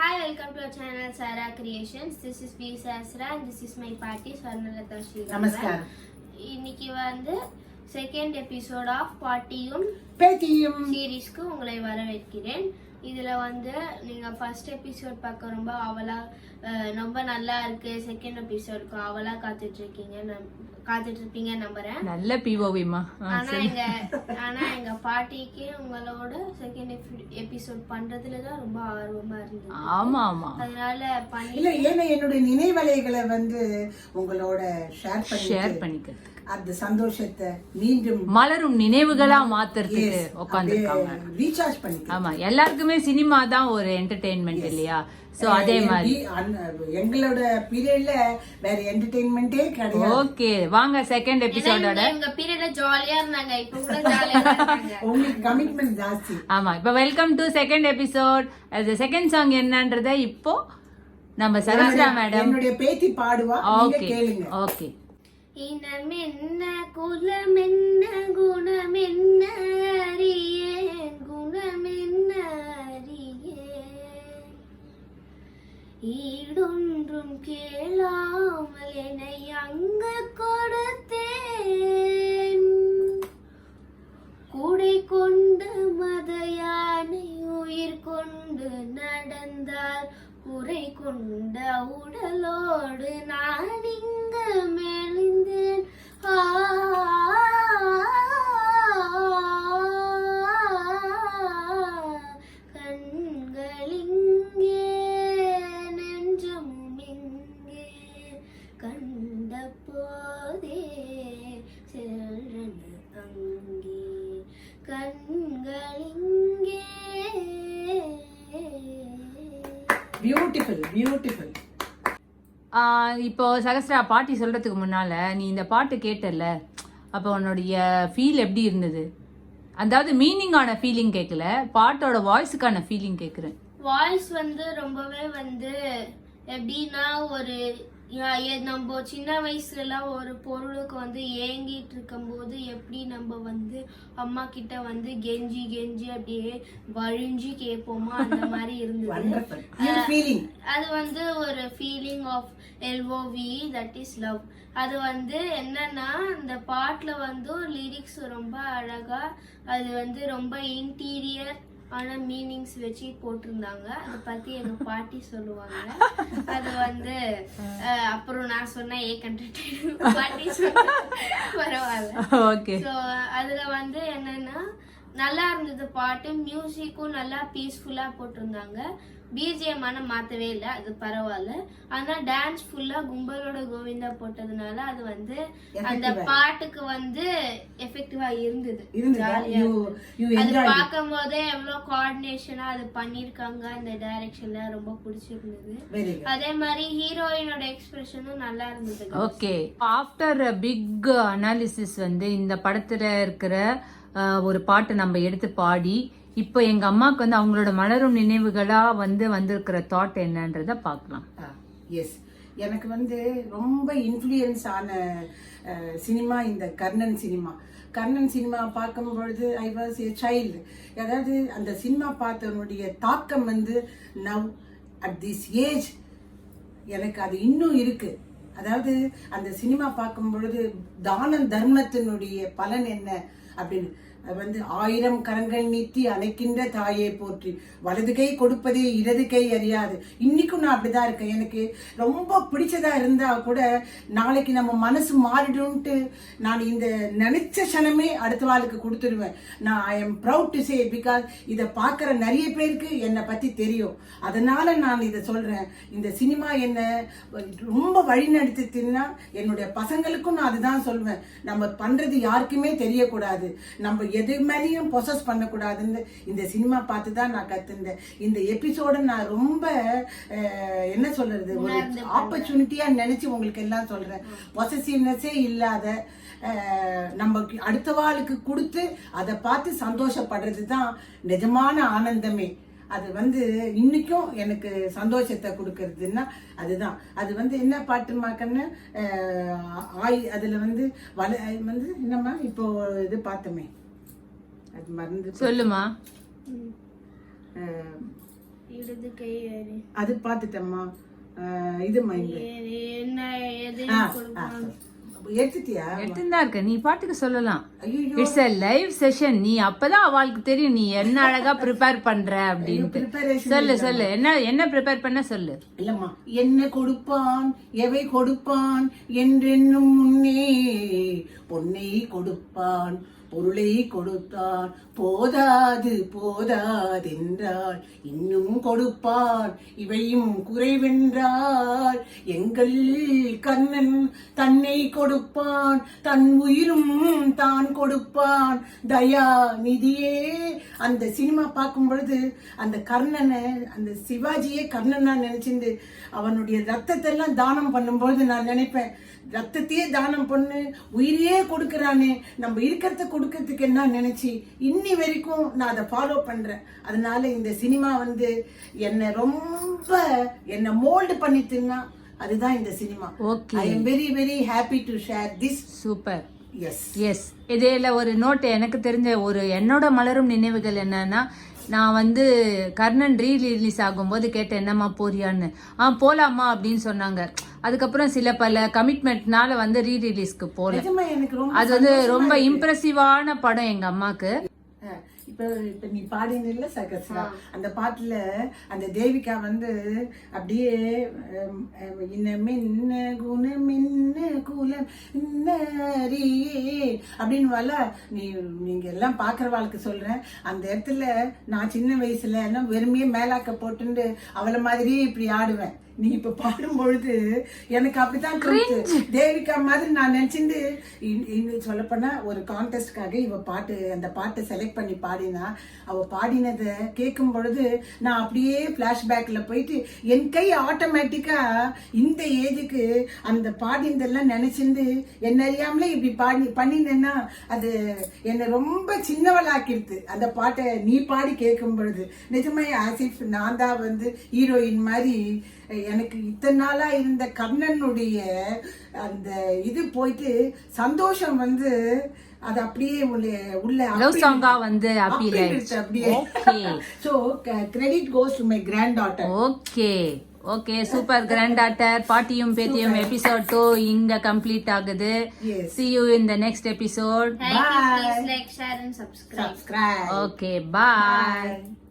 Hi, welcome to our channel Sarah Creations. This is V Sasra and this is my party Swarnalata Sriram. நமஸ்காரம் இன்னைக்கு வந்து second episode of பாட்டியும். பேத்தியும் சீரீஸ்க்கு உங்களை வரவேற்கிறேன். இதுல வந்து நீங்க ஃபர்ஸ்ட் எபிசோட் பார்க்க ரொம்ப அவலா அஹ், ரொம்ப நல்லா இருக்கு. செகண்ட் எபிசோட்க்கு அவலா காத்துட்டு இருக்கீங்க நம்- காத்துட்டு இருப்பீங்க நம்புறேன். நல்ல பிஓவிமா ஆனா எங்க ஆனா எங்க பாட்டிக்கு உங்களோட செகண்ட் எபிசோட் பண்றதுல தான் ரொம்ப ஆர்வமா இருந்தது. ஆமா ஆமா. அதனால பண்ணி இல்ல ஏன்னா என்னுடைய நினைவலைகளை வந்து உங்களோட ஷேர் ஷேர் பண்ணி பண்ணிக்க அந்த சந்தோஷத்தை மீண்டும் மலரும் நினைவுகளா மாத்துறதுக்கு உட்காந்துருக்காங்க ரீசார்ஜ் பண்ணிக்கலாம். ஆமா எல்லாருக்குமே சினிமா தான் ஒரு என்டர்டெயின்மெண்ட் இல்லையா? சோ அதே மாதிரி. எங்களோட பீரியட்ல வேற என்டர்டெயின்மெண்டே கிடையாது. ஓகே வாங்க செகண்ட் எபிசோடோட எங்க பீரியட்ல ஜாலியா இருந்தாங்க இப்ப கூட ஜாலியா இருக்காங்க. உங்களுக்கு கமிட்மெண்ட் ஜாஸ்தி. ஆமா இப்போ welcome to second episode second song என்னன்றத இப்போ நம்ம சரஸ்ரா மேடம் என்னுடைய பேத்தி பாடுவா நீங்க ஓகே கேளுங்க. ஓகே இனம் என்ன குலம் என்ன குணம் என்ன அறிய குணம் என்ன அறிய. ஈடொன்றும் கேளாமல் என்னை அங்கு கொடுத்தேன். கூடை கொண்டு மத யானை உயிர் கொண்டு நடந்தால் உரை கொண்ட உடலோடு நான் இங்கு மெலிந்தேன். கண்களிங்கே நெஞ்சமும் இங்கே. கண்ட போதே செல்றது அங்கே. கண் பியூட்டிஃபுல் பியூட்டிஃபுல் இப்போ சகஸ்ரா பாட்டி சொல்றதுக்கு முன்னால நீ இந்த பாட்டு கேட்டல அப்போ உன்னுடைய ஃபீல் எப்படி இருந்தது? அதாவது மீனிங்கான ஃபீலிங் கேட்கல பாட்டோட வாய்ஸுக்கான ஃபீலிங் கேட்குறேன் வாய்ஸ் வந்து ரொம்பவே வந்து எப்படின்னா ஒரு நம்ம சின்ன வயசுலலாம் ஒரு பொருளுக்கு வந்து ஏங்கிட்டு இருக்கும்போது எப்படி நம்ம வந்து அம்மா கிட்ட வந்து கெஞ்சி கெஞ்சி அப்படியே வழிஞ்சு கேட்போமோ? அந்த மாதிரி இருந்தது. அது வந்து ஒரு feeling of L O V that is love அது வந்து என்னன்னா அந்த பாட்டுல வந்து லிரிக்ஸ் ரொம்ப அழகா அது வந்து ரொம்ப இன்டீரியர் ஆன மீனிங்ஸ் வச்சு போட்டிருந்தாங்க. அதை பத்தி எங்க பாட்டி சொல்லுவாங்க. அது வந்து அப்புறம் நான் சொன்ன ஏ கண்டென்ட் பாட்டி சொன்னா பரவாயில்ல. ஓகே. ஸோ அதுல வந்து என்னன்னா நல்லா இருந்தது பாட்டு. மியூசிக்கும் நல்லா பீஸ்ஃபுல்லா போட்டிருந்தாங்க. பிஜிஎம் ஆனா மாத்தவே இல்லை. அது பரவாயில்ல ஆனா டான்ஸ் ஃபுல்லா கும்பலோட கோவிந்தா போட்டதுனால அது வந்து அந்த பாட்டுக்கு வந்து எஃபெக்டிவா இருந்தது. அது பார்க்கும் போதே எவ்வளவு கோஆர்டினேஷனா அது பண்ணிருக்காங்க. அந்த டைரக்ஷன்ல ரொம்ப பிடிச்சிருந்தது. அதே மாதிரி ஹீரோயினோட எக்ஸ்பிரஷனும் நல்லா இருந்தது. ஓகே ஆஃப்டர் பிக் அனாலிசிஸ் வந்து இந்த படத்துல இருக்கிற ஒரு பாட்டை நம்ம எடுத்து பாடி இப்போ எங்க அம்மாவுக்கு வந்து அவங்களோட மலரும் நினைவுகளா வந்து வந்திருக்கிற தாட் என்னன்றத பார்க்கலாம். எஸ் எனக்கு வந்து ரொம்ப இன்ஃப்ளூயன்ஸ் ஆன சினிமா இந்த கர்ணன் சினிமா. கர்ணன் சினிமா பார்க்கும் பொழுது ஐ வாஸ் ஏ சைல்டு அதாவது அந்த சினிமா பார்த்தவனுடைய தாக்கம் வந்து நவ் அட் திஸ் ஏஜ் எனக்கு அது இன்னும் இருக்கு. அதாவது அந்த சினிமா பார்க்கும் பொழுது தான தர்மத்தினுடைய பலன் என்ன? அப்படின்னு. வந்து ஆயிரம் கரங்கள் நீட்டி அணைக்கின்ற தாயை போற்றி. வலது கை கொடுப்பதே இடது கை அறியாது. இன்னைக்கும் நான் அப்படிதான் இருக்கேன். எனக்கு ரொம்ப பிடிச்சதா இருந்தா கூட நாளைக்கு நம்ம மனசு மாறிடும்ட்டு நான் இந்த நினைச்ச க்ஷணமே அடுத்த வாளுக்கு கொடுத்துருவேன். நான் I am proud to say because இதை பார்க்குற நிறைய பேருக்கு என்னை பற்றி தெரியும். அதனால நான் இதை சொல்றேன். இந்த சினிமா என்ன ரொம்ப வழிநடத்தினா என்னுடைய பசங்களுக்கும் நான் அதுதான் சொல்வேன். நம்ம பண்றது யாருக்குமே தெரியக்கூடாது. நம்ம எது மேலேயும் பொசஸ் பண்ணக்கூடாதுன்னு இந்த சினிமா பார்த்து தான் நான் கத்துந்தேன் இந்த எபிசோட நான் ரொம்ப என்ன சொல்றது ஒரு ஆப்பர்ச்சுனிட்டியா நினைச்சு உங்களுக்கு எல்லாம் சொல்றேன். பொசசிவ்னஸே இல்லாத நம்ம அடுத்த வாளுக்கு கொடுத்து அதை பார்த்து சந்தோஷப்படுறது தான் நிஜமான ஆனந்தமே. அது வந்து இன்னைக்கும் எனக்கு சந்தோஷத்தை கொடுக்கறதுன்னா அதுதான். அது வந்து என்ன பாட்டுமாக்கன்னு ஆய் அதுல வந்து வல வந்து என்னம்மா? இப்போ இது பார்த்தோமே. அது மறந்து. சொல்லுமா. இடது கை அது பார்த்துட்டேம்மா. இது மைண்ட் இருக்க. நீ பாட்டுக்கு சொல்லலாம். ஐயோ இட்ஸ் a லைவ் செஷன் நீ அப்பதான் அவளுக்கு தெரியும். நீ என்ன அழகா ப்ரிப்பேர் பண்ற அப்படின்ட்டு. preparation சொல்லு சொல்லு. என்ன என்ன ப்ரிப்பேர் பண்ண சொல்லு. இல்லம்மா. என்ன கொடுப்பான்? எவை கொடுப்பான்? என்றென்னும் முன்னே பொன்னை கொடுப்பான். பொருளை கொடுத்தான் போதாது போதாதென்றால் இன்னும் கொடுப்பான் இவையும் குறைவென்றால் எங்கள் கண்ணன் தன்னை கொடுப்பான் தன் உயிரும் தான் கொடுப்பான். தயா நிதியே. அந்த சினிமா பார்க்கும் பொழுது அந்த கர்ணனை அந்த சிவாஜியே கர்ணனா நினைச்சிருந்து அவனுடைய ரத்தத்தை எல்லாம் தானம் பண்ணும்பொழுது நான் நினைப்பேன் ரத்தத்தையே தானம் பண்ணு உயிரையே கொடுக்கறானே. நம்ம இருக்கிறத கொடுக்கறதுக்கு என்ன நினைச்சு இன்னி வரைக்கும் நான் அதை ஃபாலோ பண்றேன். அதனால இந்த சினிமா வந்து என்னை ரொம்ப என்னை மோல்டு பண்ணிட்டுன்னா அதுதான் இந்த cinema. Okay I am very very happy to share this super yes yes இதில் ஒரு நோட் எனக்கு தெரிஞ்ச ஒரு என்னோட மலரும் நினைவுகள் என்னன்னா நான் வந்து கர்ணன் ரீ ரிலீஸ் ஆகும்போது கேட்டேன் என்னம்மா போறியான்னு? ஆ போலாமா அப்படின்னு சொன்னாங்க. அதுக்கப்புறம் சில பல கமிட்மெண்ட்னால வந்து ரீ ரிலீஸ்க்கு ரொம்ப அது வந்து ரொம்ப இம்ப்ரெசிவான படம் எங்க அம்மாக்கு. அஹ் இப்ப இப்ப நீ பாடினில்ல சகஸ்ரா அந்த பாட்டுல அந்த தேவிகா வந்து அப்படியே இன்ன மின்ன குணம் என்ன குலம் இன்னறியே அப்படின்னு வல நீ நீங்க எல்லாம் பாக்குறவாளுக்கு சொல்றேன். அந்த இடத்துல நான் சின்ன வயசுல எல்லாம் வெறுமையே மேலாக்க போட்டுண்டு அவளை மாதிரியே இப்படி ஆடுவேன். நீ இப்ப பாடும் பொழுது எனக்கு அப்படித்தான் தோணுச்சு தேவிகா மாதிரி நான் நினைச்சிருந்து இன்னும் சொல்லப்போனா ஒரு கான்டெஸ்ட்காக இவ பாட்டு அந்த பாட்டை செலக்ட் பண்ணி பாடினா அவள் பாடினதை கேட்கும் பொழுது நான் அப்படியே ஃப்ளாஷ்பேக்கில் போயிட்டு என் கை ஆட்டோமேட்டிக்காக இந்த ஏஜுக்கு அந்த பாடினதெல்லாம் நினச்சிருந்து என்ன அறியாமலே இப்படி பாடி பண்ணினேன்னா அது என்னை ரொம்ப சின்னவளாக்கிடுது. அந்த பாட்டை நீ பாடி கேட்கும் பொழுது. நிஜமே ஆசிஃப் நான் தான் வந்து ஹீரோயின் மாதிரி எனக்கு இத்தனை நாளாக இருந்த கர்ணனுடைய அந்த இது போயிட்டு சந்தோஷம் வந்து அது அப்படியே உள்ள உள்ள லவ் சாங்கா வந்து அப்பீல் அப்படியே okay so credit goes to my granddaughter okay okay super granddaughter பாட்டியும் பேத்தியும் எபிசோட் டூ இங்க கம்ப்ளீட் ஆகுது. See you in the next episode. You. Please like, share, and subscribe. bye. Bye.